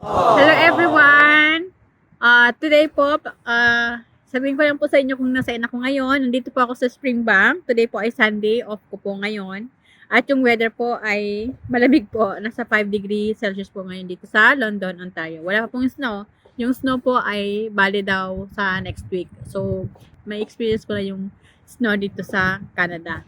Hello everyone! Uh, today po, uh, sabihin ko lang po sa inyo kung nasaan ako ngayon. Nandito po ako sa Springbank. Today po ay Sunday, off ko po ngayon. At yung weather po ay malamig po. Nasa 5 degrees Celsius po ngayon dito sa London, Ontario. Wala pa pong snow. Yung snow po ay bali daw sa next week. So, may experience ko na yung snow dito sa Canada.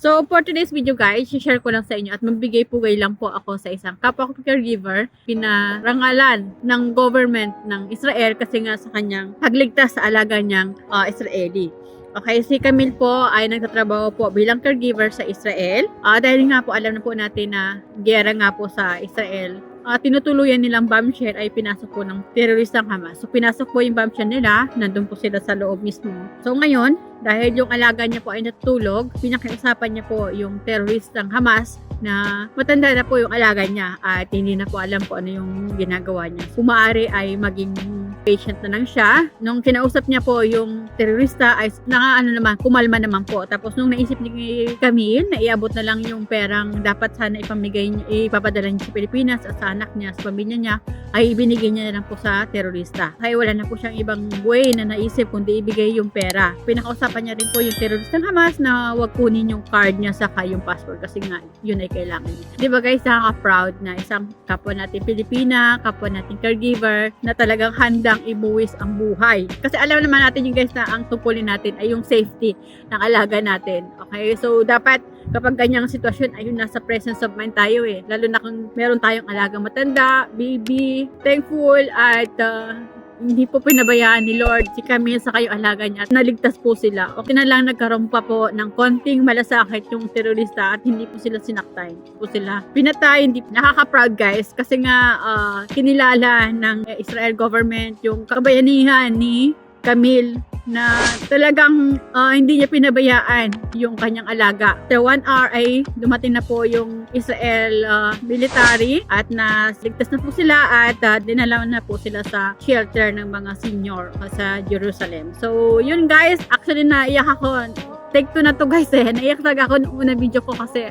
So, for today's video guys, share ko lang sa inyo at magbigay pugay lang po ako sa isang kapwa ko caregiver pinarangalan ng government ng Israel kasi nga sa kanyang pagligtas sa alaga niyang ah, Israeli. Okay, si Camille po ay nagtatrabaho po bilang caregiver sa Israel. Ah, dahil nga po alam na po natin na gera nga po sa Israel. Ah, tinutuluyan nilang bombshell ay pinasok po ng teroristang Hamas. So pinasok po yung bombshell nila, nandun po sila sa loob mismo. So ngayon, dahil yung alaga niya po ay natutulog, pinakiusapan niya po yung teroristang Hamas na matanda na po yung alaga niya at hindi na po alam po ano yung ginagawa niya. Kumaari ay maging patient na lang siya. Nung kinausap niya po yung terorista ay naka ano naman, kumalma naman po. Tapos nung naisip ni Camille na iabot na lang yung perang dapat sana ipamigay ipapadala niya sa Pilipinas at sa anak niya, sa pamilya niya, ay ibinigay niya na lang po sa terorista. Kaya wala na po siyang ibang way na naisip kundi ibigay yung pera. Pinakausapan niya rin po yung teroristang Hamas na wag kunin yung card niya saka yung passport kasi nga yun ay kailangan niya. Di ba guys, nakaka-proud na isang kapwa natin Pilipina, kapwa natin caregiver na talagang handang ibuwis ang buhay. Kasi alam naman natin yung guys na ang tungkulin natin ay yung safety ng alaga natin. Okay, so dapat kapag ganyang sitwasyon, ayun, nasa presence of mind tayo eh. Lalo na kung meron tayong alagang matanda, baby, thankful, at uh, hindi po pinabayaan ni Lord si Camille sa kayo alaga niya naligtas po sila. O na lang nagkaroon pa po ng konting malasakit yung terorista at hindi po sila sinaktan. Hindi po sila pinatay, hindi nakaka-proud guys kasi nga ah, kinilala ng Israel government yung kabayanihan ni Camille na talagang ah, hindi niya pinabayaan yung kanyang alaga. After one hour ay dumating na po yung Israel ah, military at nasigtas na po sila at uh, dinala na po sila sa shelter ng mga senior sa Jerusalem. So yun guys, actually naiyak ako. Take two na to guys eh. Naiyak talaga ako nung una video ko kasi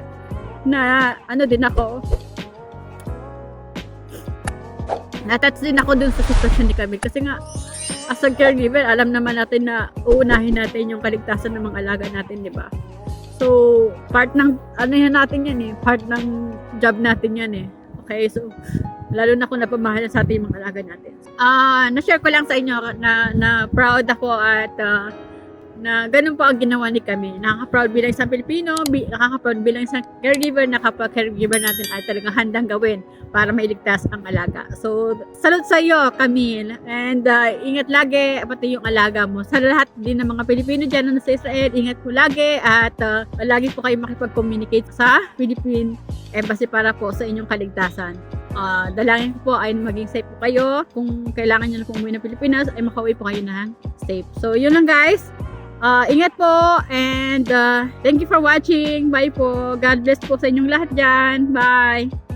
na ano din ako natouch din ako dun sa sitwasyon ni Camille kasi nga as a caregiver, alam naman natin na uunahin natin yung kaligtasan ng mga alaga natin, di ba? So, part ng, ano yan natin yan eh, part ng job natin yan eh. Okay, so, lalo na kung napamahal sa ating mga alaga natin. Ah, na-share ko lang sa inyo na, na proud ako at ah, na ganun po ang ginawa ni kami. Nakaka-proud bilang isang Pilipino, bi- nakaka-proud bilang isang caregiver na kapag caregiver natin ay talagang handang gawin para mailigtas ang alaga. So, salute sa iyo, Camille. And uh, ingat lagi, pati yung alaga mo. Sa lahat din ng mga Pilipino dyan na nasa Israel, ingat po lagi at uh, lagi po kayo makipag-communicate sa Philippine Embassy para po sa inyong kaligtasan. Uh, dalangin ko po ay maging safe po kayo. Kung kailangan nyo na pong umuwi ng Pilipinas, ay makauwi po kayo ng safe. So, yun lang guys. Uh, ingat po and uh, thank you for watching. Bye po. God bless po sa inyong lahat dyan. Bye.